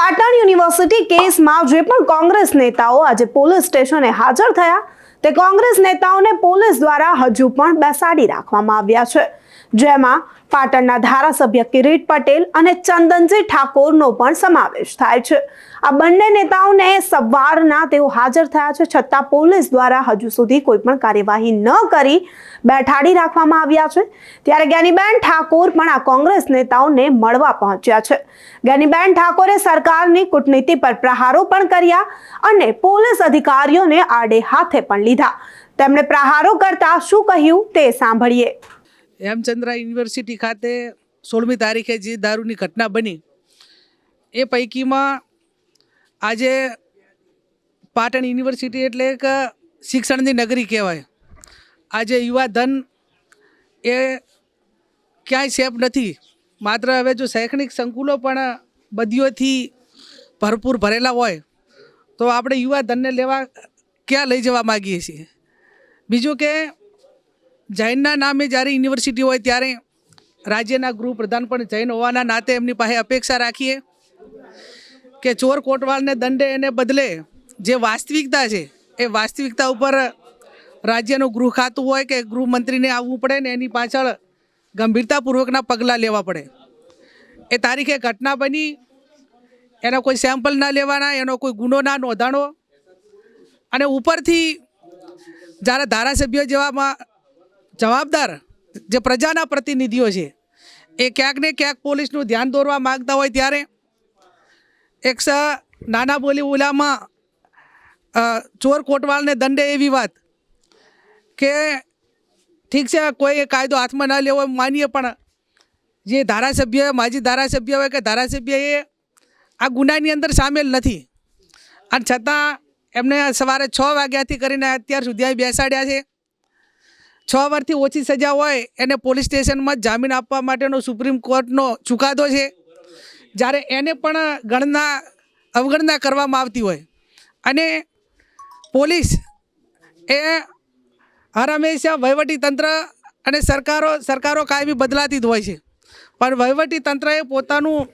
Patan university કેસમાં જે પણ કોંગ્રેસ નેતાઓ આજે પોલીસ સ્ટેશને હાજર થયા, તે કોંગ્રેસ નેતાઓને પોલીસ દ્વારા હજુ પણ બેસાડી રાખવામાં આવ્યા છે. જેમાં પાટણના ધારાસભ્ય કિરીટ પટેલ અને ચંદનજી ઠાકોરનો પણ સમાવેશ થાય છે. આ બંને નેતાઓને સવારના તેઓ હાજર થયા છે, છતાં પોલીસ દ્વારા હજુ સુધી કોઈ પણ કાર્યવાહી ન કરી બેઠાડી રાખવામાં આવ્યા છે. ત્યારે જ્ઞાનીબેન ઠાકોર પણ આ કોંગ્રેસ નેતાઓને મળવા પહોંચ્યા છે. જ્ઞાનીબેન ઠાકોરે સરકારની કૂટનીતિ પર પ્રહારો પણ કર્યા અને પોલીસ અધિકારીઓને આડે હાથે પણ લીધા. તેમણે પ્રહારો કરતા શું કહ્યું તે સાંભળીએ. હેમચંદ્રા યુનિવર્સિટી ખાતે સોળમી તારીખે જે દારૂની ઘટના બની, એ પૈકીમાં આજે પાટણ યુનિવર્સિટી એટલે એક શિક્ષણની નગરી કહેવાય. આજે યુવા ધન એ ક્યાંય સેફ નથી. માત્ર હવે જો શૈક્ષણિક સંકુલો પણ બદીઓથી ભરપૂર ભરેલા હોય, તો આપણે યુવા ધનને લેવા ક્યાં લઈ જવા માગીએ છીએ? બીજું કે જૈનના નામે જ્યારે યુનિવર્સિટી હોય ત્યારે રાજ્યના ગૃહ પ્રધાન પણ જૈન હોવાના નાતે એમની પાસે અપેક્ષા રાખીએ કે ચોર કોટવાલને દંડે એને બદલે જે વાસ્તવિકતા છે, એ વાસ્તવિકતા ઉપર રાજ્યનું ગૃહ ખાતું હોય કે ગૃહમંત્રીને આવવું પડે ને એની પાછળ ગંભીરતાપૂર્વકના પગલાં લેવા પડે. એ તારીખે ઘટના બની, એનો કોઈ સેમ્પલ ના લેવાના, એનો કોઈ ગુનો ના નોંધાણો અને ઉપરથી જ્યારે ધારાસભ્યો જેવામાં જવાબદાર જે પ્રજાના પ્રતિનિધિઓ છે, એ ક્યાંક ને ક્યાંક પોલીસનું ધ્યાન દોરવા માગતા હોય ત્યારે એક સ નાના બોલી ઓલામાં ચોર કોટવાલને દંડે એવી વાત કે ઠીક છે, કોઈ કાયદો હાથમાં ન લેવો માનીએ, પણ જે ધારાસભ્ય, માજી ધારાસભ્ય હોય કે ધારાસભ્ય એ આ ગુનાની અંદર સામેલ નથી. અને છતાં એમને સવારે છ વાગ્યાથી કરીને અત્યાર સુધી અહીં બેસાડ્યા છે. છ વર્ષથી ઓછી સજા હોય એને પોલીસ સ્ટેશનમાં જામીન આપવા માટેનો સુપ્રીમ કોર્ટનો ચુકાદો છે. જ્યારે એને પણ ગણના, અવગણના કરવામાં આવતી હોય. અને પોલીસ એ હંમેશા વહીવટી તંત્ર અને સરકારો સરકારો કાયમી બદલાતી જ હોય છે. પણ વહીવટી તંત્રએ પોતાનું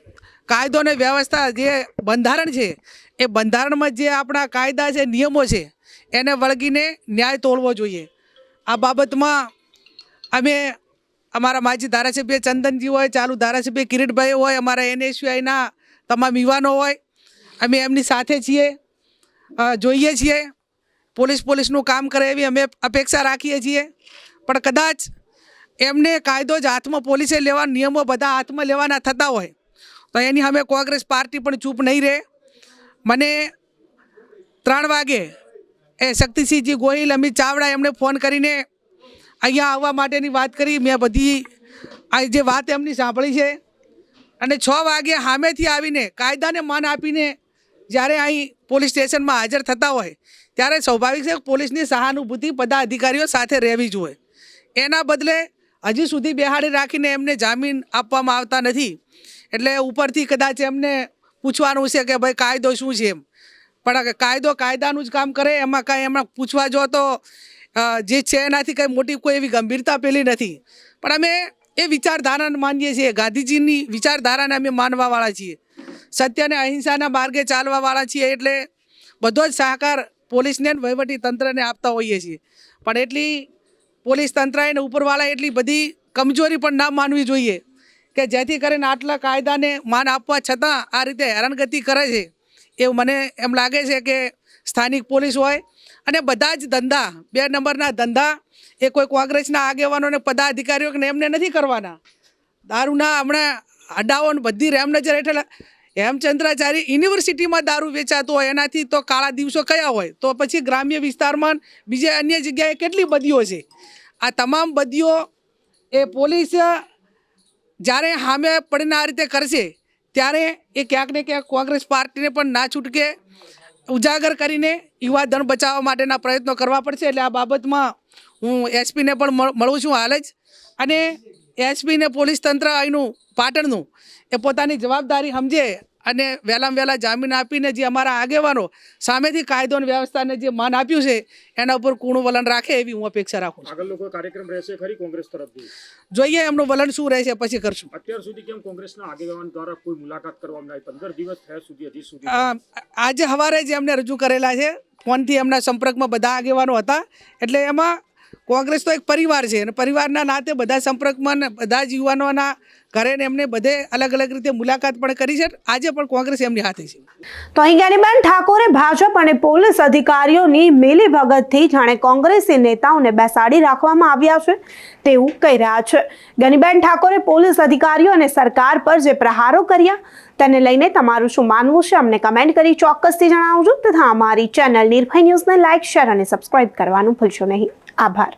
કાયદો અને વ્યવસ્થા જે બંધારણ છે, એ બંધારણમાં જે આપણા કાયદા છે, નિયમો છે, એને વળગીને ન્યાય તોડવો જોઈએ. આ બાબતમાં અમે અમારા માજી ધારાસભ્ય ચંદનજી હોય, ચાલુ ધારાસભ્ય કિરીટભાઈ હોય, અમારા એનએસયુઆઈના તમામ યુવાનો હોય, અમે એમની સાથે છીએ જોઈએ છીએ, પોલીસ પોલીસનું કામ કરે એવી અમે અપેક્ષા રાખીએ છીએ. પણ કદાચ એમને કાયદો જ હાથમાં પોલીસે લેવા, નિયમો બધા હાથમાં લેવાના થતા હોય, તો એની સામે કોંગ્રેસ પાર્ટી પણ ચૂપ નહીં રહે. મને ત્રણ વાગે એ શક્તિસિંહજી ગોહિલ, અમિત ચાવડા એમણે ફોન કરીને અહીંયા આવવા માટેની વાત કરી. મેં બધી આ જે વાત એમની સાંભળી છે. અને છ વાગે સામેથી આવીને કાયદાને માન આપીને જ્યારે અહીં પોલીસ સ્ટેશનમાં હાજર થતા હોય, ત્યારે સ્વાભાવિક છે પોલીસની સહાનુભૂતિ બધા અધિકારીઓ સાથે રહેવી જોઈએ. એના બદલે હજી સુધી બેહાડી રાખીને એમને જામીન આપવામાં આવતા નથી. એટલે ઉપરથી કદાચ એમને પૂછવાનું છે કે ભાઈ કાયદો શું છે એમ. પણ કાયદો કાયદાનું જ કામ કરે, એમાં કાંઈ એમાં પૂછવા જો તો જે છે એનાથી કંઈ મોટી કોઈ એવી ગંભીરતા પેલી નથી. પણ અમે એ વિચારધારાને માનીએ છીએ, ગાંધીજીની વિચારધારાને અમે માનવાવાળા છીએ. સત્ય અને અહિંસાના માર્ગે ચાલવાવાળા છીએ એટલે બધો જ સહકાર પોલીસને વહીવટી તંત્રને આપતા હોઈએ છીએ. પણ એટલી પોલીસ તંત્ર એને ઉપરવાળા એટલી બધી કમજોરી પણ ના માનવી જોઈએ કે જેથી કરીને આટલા કાયદાને માન આપવા છતાં આ રીતે હેરાનગતિ કરે છે. એવું મને એમ લાગે છે કે સ્થાનિક પોલીસ હોય અને બધા જ ધંધા, બે નંબરના ધંધા, એ કોઈ કોંગ્રેસના આગેવાનો અને પદાધિકારીઓને એમને નથી કરવાના. દારૂના હમણાં અડાઓ બધી રેમનજર હેઠળ હેમચંદ્રાચાર્ય યુનિવર્સિટીમાં દારૂ વેચાતો હોય, એનાથી તો કાળા દિવસો કયા હોય? તો પછી ગ્રામ્ય વિસ્તારમાં બીજે અન્ય જગ્યાએ કેટલી બદીઓ છે? આ તમામ બદીઓ એ પોલીસ જ્યારે સામે પડીને આ રીતે કરશે ત્યારે એ ક્યાંક ને ક્યાંક કોંગ્રેસ પાર્ટીને પણ ના છૂટકે ઉજાગર કરીને યુવા ધન બચાવવા માટેના પ્રયત્નો કરવા પડશે. એટલે આ બાબતમાં હું એસપીને પણ મળું છું હાલ જ. અને એસપીને પોલીસ તંત્ર અહીંનું પાટણનું એ પોતાની જવાબદારી સમજે અને વહેલામાં વહેલા જામીન આપીને જે અમારા આગેવાનો સામેથી કાયદો અને વ્યવસ્થાને જે માન આપ્યું છે એના ઉપર કૂણું વલણ રાખે એવી હું અપેક્ષા રાખું છું. આગળ લોકો કાર્યક્રમ રહેશે ખરી કોંગ્રેસ તરફથી? જોઈએ એમનું વલણ શું રહેશે પછી કરશું. અત્યાર સુધી કેમ કોંગ્રેસના આગેવાન દ્વારા કોઈ મુલાકાત કરવામાં આવી? પંદર દિવસ થયા સુધી હજી સુધી. આજે સવારે જે એમને રજૂ કરેલા છે. ફોનથી એમના સંપર્કમાં બધા આગેવાનો હતા. એટલે એમાં કોંગ્રેસ તો એક પરિવાર છે અને પરિવારના નાતે બધા સંપર્કમાં બધા જ યુવાનોના ઘરે એમને બધે અલગ અલગ રીતે મુલાકાત પણ કરી છે. આજે પણ કોંગ્રેસ એમની હાથે છે. તો અહીં જ્ઞાનીબેન ઠાકોરે ભાજપ અને પોલીસ અધિકારીઓની મેલી ભગતથી જાણે કોંગ્રેસી નેતાઓને બેસાડી રાખવામાં આવ્યા છે તેવું કહી રહ્યા છે. જ્ઞાનીબેન ઠાકોરે પોલીસ અધિકારીઓ અને સરકાર પર જે પ્રહારો કર્યા તેને લઈને તમારું શું માનવું છે? અમને કમેન્ટ કરી ચોક્કસથી જણાવજો. તથા અમારી ચેનલ નિર્ભય ન્યૂઝને લાઇક શેર અને સબસ્ક્રાઇબ કરવાનું ભૂલશો નહીં. આભાર.